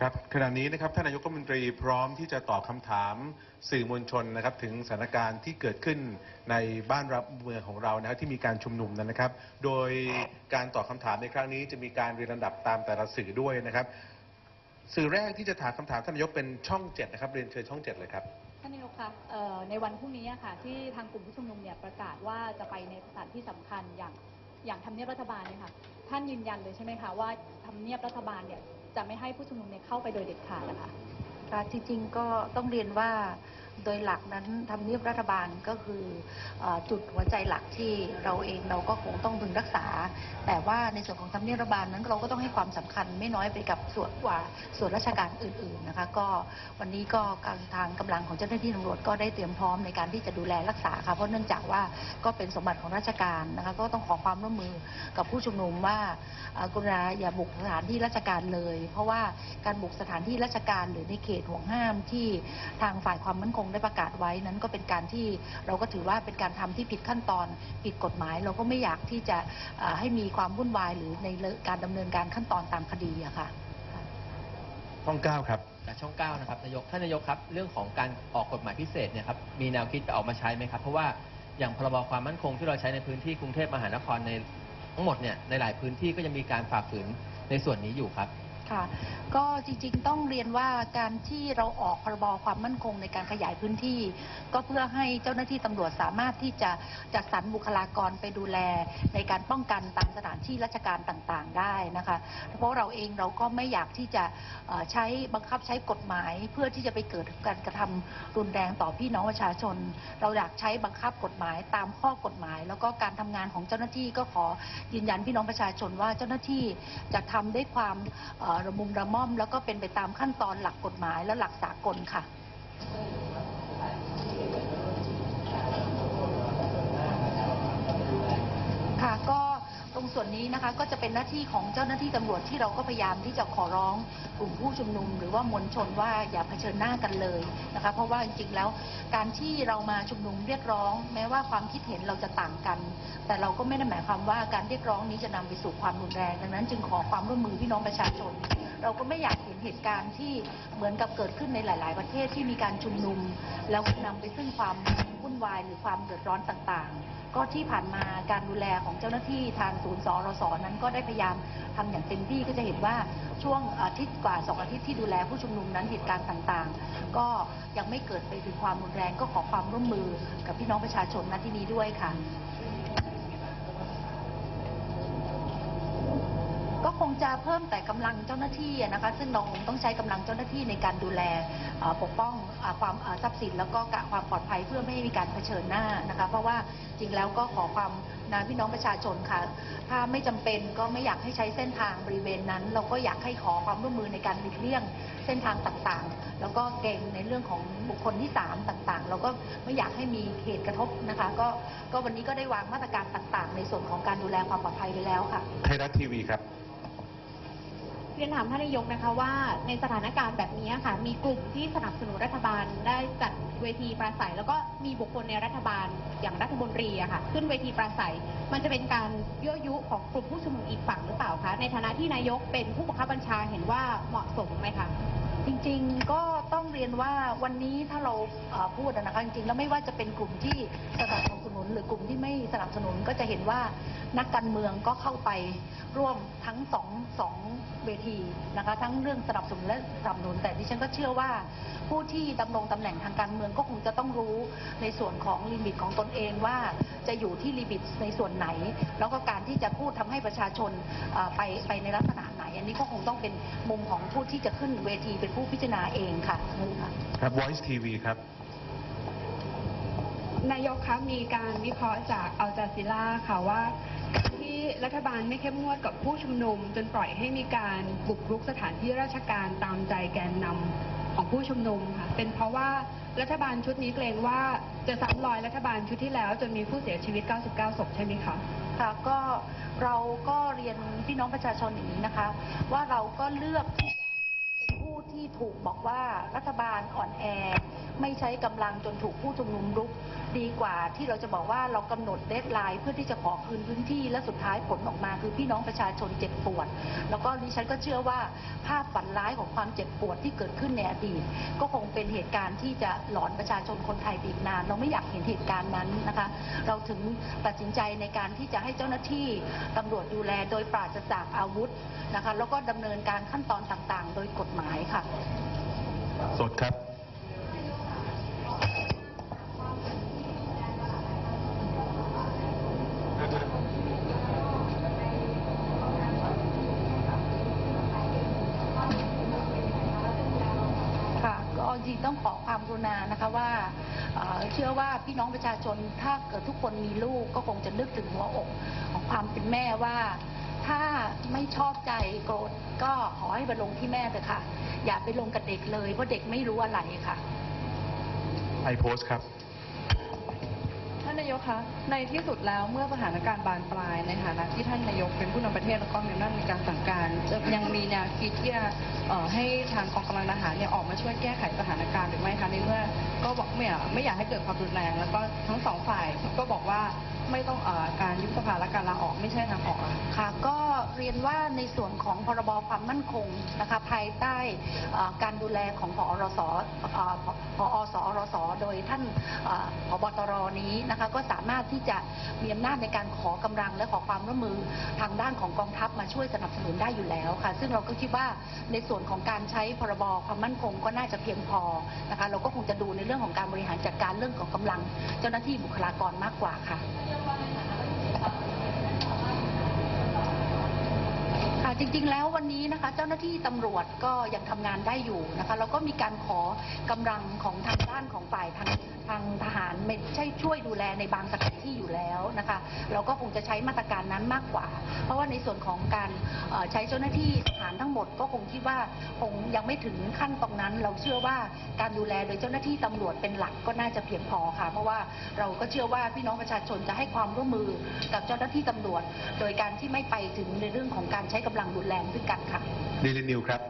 ครับขณะนี้นะครับท่านนายกรัฐมนตรีพร้อมที่จะตอบคำถามสื่อมวลชนนะครับถึงสถานการณ์ที่เกิดขึ้นในบ้านรับเมืองของเรานะครับที่มีการชุมนุมนั้นนะครับ โดยการตอบคำถามในครั้งนี้จะมีการเรียงลำดับตามแต่ละสื่อด้วยนะครับ สื่อแรกที่จะถามคำถามท่านนายกเป็นช่องเจ็ดนะครับเรียนเชิญช่องเจ็ดเลยครับ ท่านนายกคะเอ่อในวันพรุ่งนี้อะค่ะ ที่ทางกลุ่มผู้ชุมนุมเนี่ยประกาศว่าจะไปในสถานที่สำคัญอย่างอย่างทำเนียบรัฐบาลเนี่ยค่ะ ท่านยืนยันเลยใช่ไหมคะว่าทำเนียบรัฐบาลเนี่ย จะไม่ให้ผู้ชุมนุมเข้าไปโดยเด็ดขาดนะคะคะจริงๆก็ต้องเรียนว่า โดยหลักนั้นทำเนียบรัฐบาลก็คืออจุดหัวใจหลักที่เราเองเราก็คงต้องพึงรักษา แต่ว่าในส่วนของทำเนียบรัฐบาลนั้นเราก็ต้องให้ความสำคัญไม่น้อยไปกับส่วนกว่าส่วนราชการอื่นๆนะคะก็วันนี้ก็การทางกำลังของเจ้าหน้าที่ตำรวจก็ได้เตรียมพร้อมในการที่จะดูแลรักษาค่ะเพราะเนื่องจากว่าก็เป็นสมบัติของราชการนะคะก็ต้องขอความร่วมมือกับผู้ชุมนุมว่ากรุณาอย่าบุกสถานที่ราชการเลย เพราะว่าการบุกสถานที่ราชการหรือในเขตห่วงห้ามที่ทางฝ่ายความมั่นคงได้ประกาศไว้นั้นก็เป็นการที่เราก็ถือว่าเป็นการทำที่ผิดขั้นตอนผิดกฎหมาย เราก็ไม่อยากที่จะเอ่อให้มีความวุ่นวายหรือในการดำเนินการขั้นตอนตามคดีอะค่ะช่องเก้าครับจากช่องเก้านะครับนายกท่านนายกครับเรื่องของการออกกฎหมายพิเศษเนี่ยครับมีแนวคิดจะออกมาใช้ไหมครับ เพราะว่าอย่างพรบความมั่นคงที่เราใช้ในพื้นที่กรุงเทพมหานครในทั้งหมดเนี่ยในหลายพื้นที่ก็ยังมีการฝ่าฝืนในส่วนนี้อยู่ครับ ค่ะ ก็จริงๆต้องเรียนว่าการที่เราออกพรบความมั่นคงในการขยายพื้นที่ ก็เพื่อให้เจ้าหน้าที่ตำรวจสามารถที่จะจัดสรรบุคลากรไปดูแล ในการป้องกันตามสถานที่ราชการต่างๆ ได้นะคะ เพราะเราเองเราก็ไม่อยากที่จะใช้บังคับใช้กฎหมายเพื่อที่จะไปเกิดการกระทำรุนแรงต่อพี่น้องประชาชน เราอยากใช้บังคับกฎหมายตามข้อกฎหมาย แล้วก็การทำงานของเจ้าหน้าที่ก็ขอยืนยันพี่น้องประชาชนว่าเจ้าหน้าที่จะทำด้วยความเระมุมระม่อม แล้วก็เป็นไปตามขั้นตอนหลักกฎหมายและหลักสากลค่ะก็ตรง ส่วนนี้นะคะก็จะเป็นหน้าที่ของเจ้าหน้าที่ตำรวจที่เราก็พยายามที่จะขอร้องกลุ่มผู้ชุมนุม หรือว่ามวลชนว่าอย่าเผชิญหน้ากันเลยนะคะเพราะว่าจริงๆแล้วการที่เรามาชุมนุมเรียกร้อง แม้ว่าความคิดเห็นเราจะต่างกัน แต่เราก็ไม่ได้หมายความว่าการเรียกร้องนี้จะนำไปสู่ความรุนแรง ดังนั้นจึงขอความร่วมมือพี่น้องประชาชน เราก็ไม่อยากเห็นเหตุการณ์ที่เหมือนกับเกิดขึ้นในหลาย ๆ ประเทศที่มีการชุมนุม แล้วนำไปซึ่งความ วุ่นวายหรือความเดือดร้อนต่างๆ ก็ที่ผ่านมาการดูแลของเจ้าหน้าที่ทางศูนย์สรสนั้นก็ได้พยายามทำอย่างเต็มที่ก็จะเห็นว่าช่วงอาทิตย์กว่าสองอาทิตย์ที่ดูแลผู้ชุมนุมนั้นเหตุการณ์ต่างๆ ก็ยังไม่เกิดไปถึงความรุนแรงก็ขอความร่วมมือกับพี่น้องประชาชนณที่นี้ด้วยค่ะ ก็คงจะเพิ่มแต่กำลังเจ้าหน้าที่นะคะ ซึ่งเราคงต้องใช้กำลังเจ้าหน้าที่ในการดูแลปกป้องความทรัพย์สินแล้วก็กะความปลอดภัยเพื่อไม่ให้มีการเผชิญหน้านะคะ เพราะว่าจริงแล้วก็ขอความ นะพี่น้องประชาชนค่ะ ถ้าไม่จำเป็นก็ไม่อยากให้ใช้เส้นทางบริเวณนั้น เราก็อยากให้ขอความร่วมมือในการหลีกเลี่ยงเส้นทางต่างๆ แล้วก็เก่งในเรื่องของบุคคลที่สามต่างๆ เราก็ไม่อยากให้มีเหตุกระทบนะคะ ก็ก็วันนี้ก็ได้วางมาตรการต่างๆ ในส่วนของการดูแลความปลอดภัยไปแล้วค่ะ ไทยรัฐทีวีครับ เรียนถามท่านนายกนะคะว่าในสถานการณ์แบบนี้ค่ะ มีกลุ่มที่สนับสนุนรัฐบาลได้จัดเวทีปราศัย แล้วก็มีบุคคลในรัฐบาลอย่างรัฐมนตรีอะค่ะ ขึ้นเวทีปราศัย มันจะเป็นการยั่วยุของกลุ่มผู้ชุมนุมอีกฝั่งหรือเปล่าคะในฐานะที่นายกเป็นผู้บังคับบัญชาเห็นว่าเหมาะสมไหมคะจริงๆก็ต้องเรียนว่าวันนี้ถ้าเราพูดนะคะจริงๆแล้วไม่ว่าจะเป็นกลุ่มที่สนับสนุนหรือกลุ่มที่ไม่สนับสนุนก็จะเห็นว่า นักการเมืองก็เข้าไปร่วมทั้งสองสองเวทีนะคะทั้งเรื่องสนับสนุนและสนับสนุนแต่ดิฉันก็เชื่อว่า ผู้ที่ดำรงตำแหน่งทางการเมืองก็คงจะต้องรู้ในส่วนของลิมิตของตนเองว่าจะอยู่ที่ลิมิตในส่วนไหน แล้วก็การที่จะพูดทำให้ประชาชนเอ่อไปไปในลักษณะไหน อันนี้ก็คงต้องเป็นมุมของผู้ที่จะขึ้นเวทีเป็นผู้พิจารณาเองค่ะครับ Voice TV ครับนายกคะมีการวิเคราะห์จากอัลจาซิล่าค่ะว่าการ ที่รัฐบาลไม่เข้มงวดกับผู้ชุมนุม จนปล่อยให้มีการบุกรุกสถานที่ราชการตามใจแกนนำของผู้ชุมนุมค่ะเป็นเพราะว่ารัฐบาลชุดนี้เกรงว่าจะซ้ำรอยรัฐบาลชุดที่แล้ว จนมีผู้เสียชีวิต 99 ศพใช่ไหมคะค่ะก็เราก็เรียนพี่น้องประชาชนอย่างนี้นะคะ ว่าเราก็เลือกที่ ที่ถูกบอกว่ารัฐบาลอ่อนแอ ไม่ใช้กำลังจนถูกผู้ชุมนุมรุก ดีกว่าที่เราจะบอกว่าเรากำหนดเดทไลน์เพื่อที่จะขอคืนพื้นที่และสุดท้ายผลออกมาคือพี่น้องประชาชนเจ็บปวด แล้วก็ดิฉันก็เชื่อว่าภาพฝันร้ายของความเจ็บปวดที่เกิดขึ้นในอดีต ก็คงเป็นเหตุการณ์ที่จะหลอนประชาชนคนไทยไปอีกนาน เราไม่อยากเห็นเหตุการณ์นั้นนะคะ เราถึงตัดสินใจในการที่จะให้เจ้าหน้าที่ตำรวจดูแลโดยปราศจากอาวุธนะคะแล้วก็ดำเนินการขั้นตอนต่างๆ โดยกฎหมายค่ะสดครับ ค่ะก็จริงต้องขอความกรุณานะคะว่าเอ่อเชื่อว่าพี่น้องประชาชนถ้าเกิดทุกคนมีลูกก็คงจะนึกถึงหัวอกของความเป็นแม่ว่า ถ้าไม่ชอบใจโกรธก็ขอให้ไปลงที่แม่เถอะค่ะ อย่าไปลงกับเด็กเลย เพราะเด็กไม่รู้อะไรค่ะ ไอโพสครับ ท่านนายกคะ ในที่สุดแล้วเมื่อสถานการณ์บานปลายในฐานะที่ท่านนายกเป็นผู้นำประเทศแล้วก็มีอำนาจในการสั่งการ จะยังมีแนวคิดที่จะเอ่อให้ทางกองกำลังทหารเนี่ยออกมาช่วยแก้ไขสถานการณ์หรือไม่คะในเมื่อ ก็บอกไม่อยากไม่อยากให้เกิดความรุนแรง แล้วก็ทั้งสองฝ่ายก็บอกว่า ไม่ต้องเอ่อการยุบสภาและการลาออกไม่ใช่ทางออกอะค่ะก็เรียนว่าในส่วนของพรบความมั่นคงนะคะภายใต้เอ่อการดูแลของพอรสเอ่อพอสอรสโดยท่านเอ่อผบตรนี้นะคะก็สามารถที่จะมีอำนาจในการขอกำลังและขอความร่วมมือทางด้านของกองทัพมาช่วยสนับสนุนได้อยู่แล้วค่ะ ซึ่งเราก็คิดว่าในส่วนของการใช้พรบความมั่นคงก็น่าจะเพียงพอนะคะเราก็คงจะดูในเรื่องของการบริหารจัดการเรื่องของกำลัง เจ้าหน้าที่บุคลากรมากกว่าค่ะ ค่ะ จริงๆ แล้ววันนี้นะคะเจ้าหน้าที่ตำรวจก็ยังทำงานได้อยู่นะคะแล้วก็มีการขอกำลังของทางด้านของฝ่ายทางทางทหารไม่ใช่ช่วยดูแลในบางสถานที่อยู่แล้วนะคะเราก็คงจะใช้มาตรการนั้นมากกว่า เพราะว่าในส่วนของการเอ่อใช้เจ้าหน้าที่ทหารทั้งหมดก็คงคิดว่าคงยังไม่ถึงขั้นตรงนั้น เราเชื่อว่าการดูแลโดยเจ้าหน้าที่ตำรวจเป็นหลักก็น่าจะเพียงพอค่ะ เพราะว่าเราก็เชื่อว่าพี่น้องประชาชนจะให้ความร่วมมือกับเจ้าหน้าที่ตำรวจ โดยการที่ไม่ไปถึงในเรื่องของการใช้กำลังรุนแรงด้วยกันค่ะเดลินิวครับ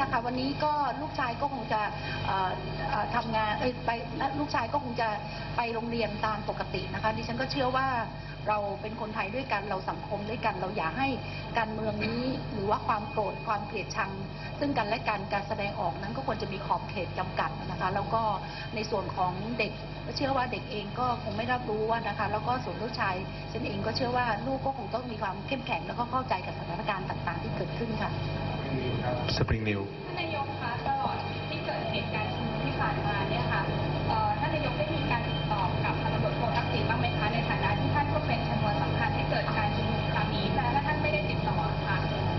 ละค่ะวันนี้ก็ลูกชายก็คงจะเอ่อเอ่อทำงานไปลูกชายก็คงจะไปโรงเรียนตามปกตินะคะ ดิฉันก็เชื่อว่าเราเป็นคนไทยด้วยกันเราสังคมด้วยกัน เราอยากให้การเมืองนี้หรือว่าความโกรธความเกลียดชัง ซึ่งกันและกันการแสดงออกนั้นก็ควรจะมีขอบเขตจำกัดนะคะ แล้วก็ในส่วนของเด็กก็เชื่อว่าเด็กเองก็คงไม่รับรู้ว่านะคะ แล้วก็ส่วนลูกชายฉันเองก็เชื่อว่าลูกก็คงต้องมีความเข้มแข็งแล้วก็เข้าใจกับสถานการณ์ต่าง ๆ ที่เกิดขึ้นค่ะ สปริงนิวท่านนายกคะตลอดที่เกิดเหตุการณ์ชุมนุมที่ผ่านมาเนี่ยค่ะเอ่อท่านนายกได้มีการติดต่อกับพันตำรวจโททักษิณบ้างไหมคะในฐานะที่ท่านก็เป็นชนวนสำคัญให้เกิดการชุมนุมครั้งนี้แต่ถ้าท่านไม่ได้ติดต่อค่ะ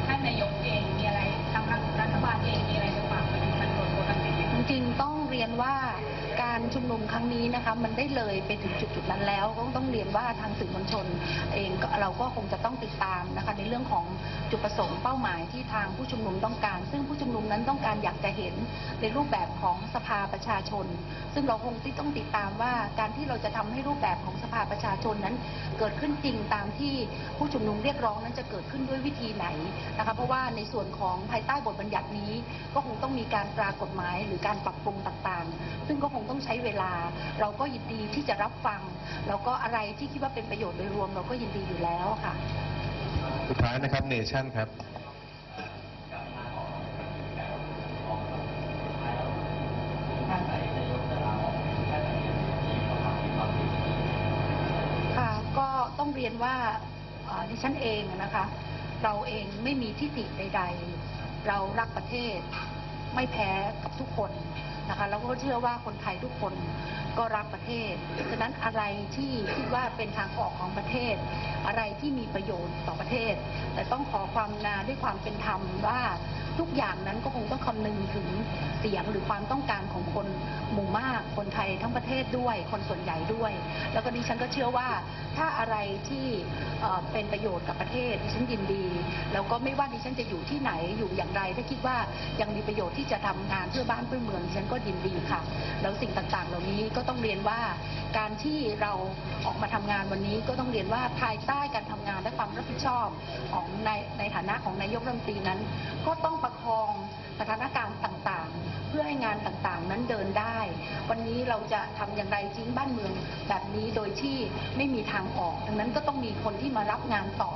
ท่านนายกเองมีอะไรทางรัฐบาลเองมีอะไรจะฝากไปถึงพันตำรวจโททักษิณไหมจริงๆต้องเรียนว่าการชุมนุมครั้งนี้นะคะมันได้เลยไปถึงจุดๆนั้นแล้วก็ต้องเรียนว่าทางสื่อมวลชน เองก็เราก็คงจะต้องติดตามนะคะในเรื่องของ จุดประสงค์เป้าหมายที่ทางผู้ชุมนุมต้องการ ซึ่งผู้ชุมนุมนั้นต้องการอยากจะเห็นในรูปแบบของสภาประชาชน ซึ่งเราคงที่ต้องติดตามว่าการที่เราจะทำให้รูปแบบของสภาประชาชนนั้น เกิดขึ้นจริงตามที่ผู้ชุมนุมเรียกร้องนั้นจะเกิดขึ้นด้วยวิธีไหนนะคะเพราะว่าในส่วนของภายใต้บทบัญญัตินี้ ก็คงต้องมีการตรากฎหมายหรือการปรับปรุงต่างๆ ซึ่งก็คงต้องใช้เวลา เราก็ยินดีที่จะรับฟัง แล้วก็อะไรที่คิดว่าเป็นประโยชน์โดยรวมเราก็ยินดีอยู่แล้วค่ะ สุดท้ายนะครับเนชั่นครับค่ะก็ต้องเรียนว่าเอ่อดิฉันเองนะคะ เราเองไม่มีทิฏฐิใด ๆ เรารักประเทศ ไม่แพ้กับทุกคน นะคะแล้วก็เชื่อว่าคนไทยทุกคนก็รักประเทศ ฉะนั้นอะไรที่คิดว่าเป็นทางออกของประเทศ อะไรที่มีประโยชน์ต่อประเทศ แต่ต้องขอความนาด้วยความเป็นธรรมว่า ทุกอย่างนั้นก็คงต้องคำนึงถึงเสียงหรือความต้องการของคนหมู่มาก คนไทยทั้งประเทศด้วย คนส่วนใหญ่ด้วย แล้วก็ดิฉันก็เชื่อว่าถ้าอะไรที่เป็นประโยชน์กับประเทศดิฉันยินดี แล้วก็ไม่ว่าดิฉันจะอยู่ที่ไหนอยู่อย่างไร ถ้าคิดว่ายังมีประโยชน์ที่จะทำงานเพื่อบ้านเพื่อเมืองดิฉันก็ยินดีค่ะ แล้วสิ่งต่างๆ เหล่านี้ก็ต้องเรียนว่าการที่เราออกมาทำงานวันนี้ก็ต้องเรียนว่าภายใต้การทำงานและความรับผิดชอบของในในฐานะของนายกรัฐมนตรีนั้น ก็ต้องประคองสถานการณ์ต่างๆ เพื่อให้งานต่างๆ นั้นเดินได้ วันนี้เราจะทำอย่างไรทิ้งบ้านเมืองแบบนี้โดยที่ไม่มีทางออกดังนั้นก็ต้องมีคนที่มารับงานต่อ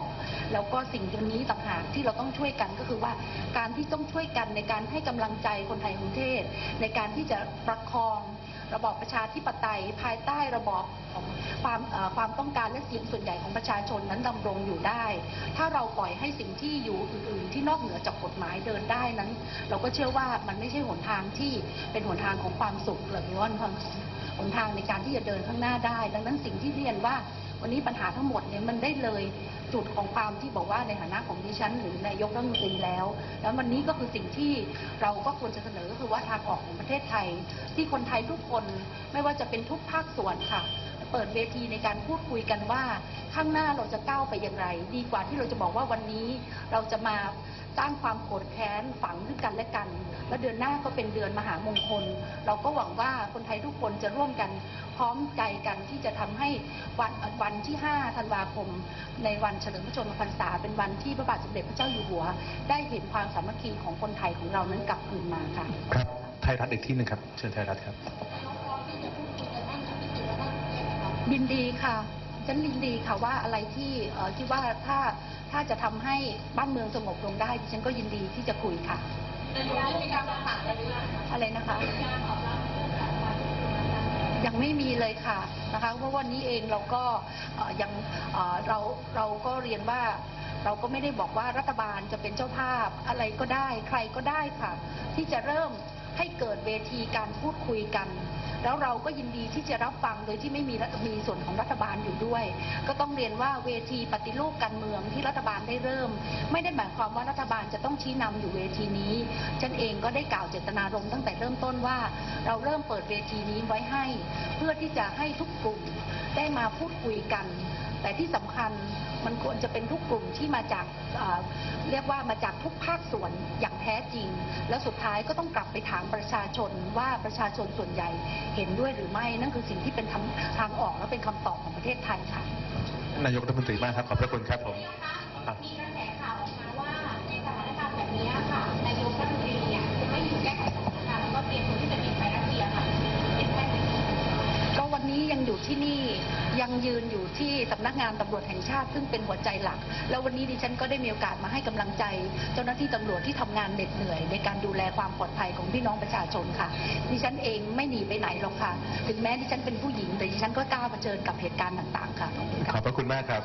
แล้วก็สิ่งตรงนี้ต่างหากที่เราต้องช่วยกันก็คือว่าการที่ต้องช่วยกันในการให้กำลังใจคนไทยกรุงเทพในการที่จะประคอง ระบอบประชาธิปไตย ภายใต้ระบอบของความความต้องการและเสียงส่วนใหญ่ของประชาชนนั้นดำรงอยู่ได้ ถ้าเราปล่อยให้สิ่งที่อยู่อื่น ๆ ที่นอกเหนือจากกฎหมายเดินได้นั้น เราก็เชื่อว่ามันไม่ใช่หนทางที่เป็นหนทางของความสุขหรือว่าหนทางในการที่จะเดินข้างหน้าได้ ดังนั้นสิ่งที่เรียนว่าวันนี้ปัญหาทั้งหมดเนี่ยมันได้เลย จุดของความที่บอกว่าในฐานะของดิฉัน หรือนายกรัฐมนตรีแล้ว แล้ววันนี้ก็คือสิ่งที่เราก็ควรจะเสนอก็คือว่าทางออกของประเทศไทย ที่คนไทยทุกคนไม่ว่าจะเป็นทุกภาคส่วนค่ะ เปิดเวทีในการพูดคุยกันว่า ข้างหน้าเราจะก้าวไปอย่างไร ดีกว่าที่เราจะบอกว่าวันนี้เราจะมา สร้างความโกรธแค้นฝังขึ้นกันและกัน แล้วเดือนหน้าก็เป็นเดือนมหามงคล เราก็หวังว่าคนไทยทุกคนจะร่วมกันพร้อมใจกันที่จะทำให้วันวันที่ 5 ธันวาคม ในวันเฉลิมพระชนมพรรษา เป็นวันที่พระบาทสมเด็จพระเจ้าอยู่หัว ได้เห็นความสามัคคีของคนไทยของเรานั้นกลับคืนมาค่ะ ครับ ไทยรัฐอีกที่หนึ่งครับ เชิญไทยรัฐครับยินดีค่ะ ฉันยินดีค่ะว่าอะไรที่เอ่อที่ว่าถ้าถ้าจะทำให้บ้านเมืองสงบลงได้ดิฉันก็ยินดีที่จะคุยค่ะอะไรนะคะ ยังไม่มีเลยค่ะนะคะเพราะวันนี้เองเราก็เอ่อยังเอ่อเราเราก็เรียนว่าเราก็ไม่ได้บอกว่ารัฐบาลจะเป็นเจ้าภาพอะไรก็ได้ ใครก็ได้ค่ะ ที่จะเริ่ม ให้เกิดเวทีการพูดคุยกัน แล้วเราก็ยินดีที่จะรับฟังโดยที่ไม่มีมีส่วนของรัฐบาลอยู่ด้วย ก็ต้องเรียนว่าเวทีปฏิรูปการเมืองที่รัฐบาลได้เริ่ม ไม่ได้หมายความว่ารัฐบาลจะต้องชี้นำอยู่เวทีนี้ฉันเองก็ได้กล่าวเจตนารมณ์ตั้งแต่เริ่มต้นว่า เราเริ่มเปิดเวทีนี้ไว้ให้ เพื่อที่จะให้ทุกกลุ่มได้มาพูดคุยกัน แต่ที่สำคัญมันควรจะเป็นทุกกลุ่มที่มาจากเอ่อเรียกว่ามาจากทุกภาคส่วนอย่างแท้จริง แล้วสุดท้ายก็ต้องกลับไปถามประชาชนว่าประชาชนส่วนใหญ่เห็นด้วยหรือไม่นั่นคือสิ่งที่เป็นทางทางออกและเป็นคำตอบของประเทศไทยค่ะนายกรัฐมนตรีมากครับขอบพระคุณครับผมครับมีกระแสข่าวออกมาว่าในสถานการณ์แบบนี้ค่ะนายกรัฐมนตรีเนี่ยจะไม่อยู่แก้ไขสถานการณ์แล้วก็เตรียมตัวที่จะบินไปรัสเซียค่ะเห็นแค่ไหนก็วันนี้ยังอยู่ที่นี่ ยังยืนอยู่ที่สำนักงานตำรวจแห่งชาติ ซึ่งเป็นหัวใจหลัก แล้ววันนี้ดิฉันก็ได้มีโอกาสมาให้กำลังใจ เจ้าหน้าที่ตำรวจที่ทำงานเหน็ดเหนื่อย ในการดูแลความปลอดภัยของพี่น้องประชาชนค่ะ ดิฉันเองไม่หนีไปไหนหรอกค่ะ ถึงแม้ดิฉันเป็นผู้หญิงแต่ดิฉันก็กล้าเผชิญกับเหตุการณ์ต่าง ๆ ค่ะขอบพระคุณมากครับ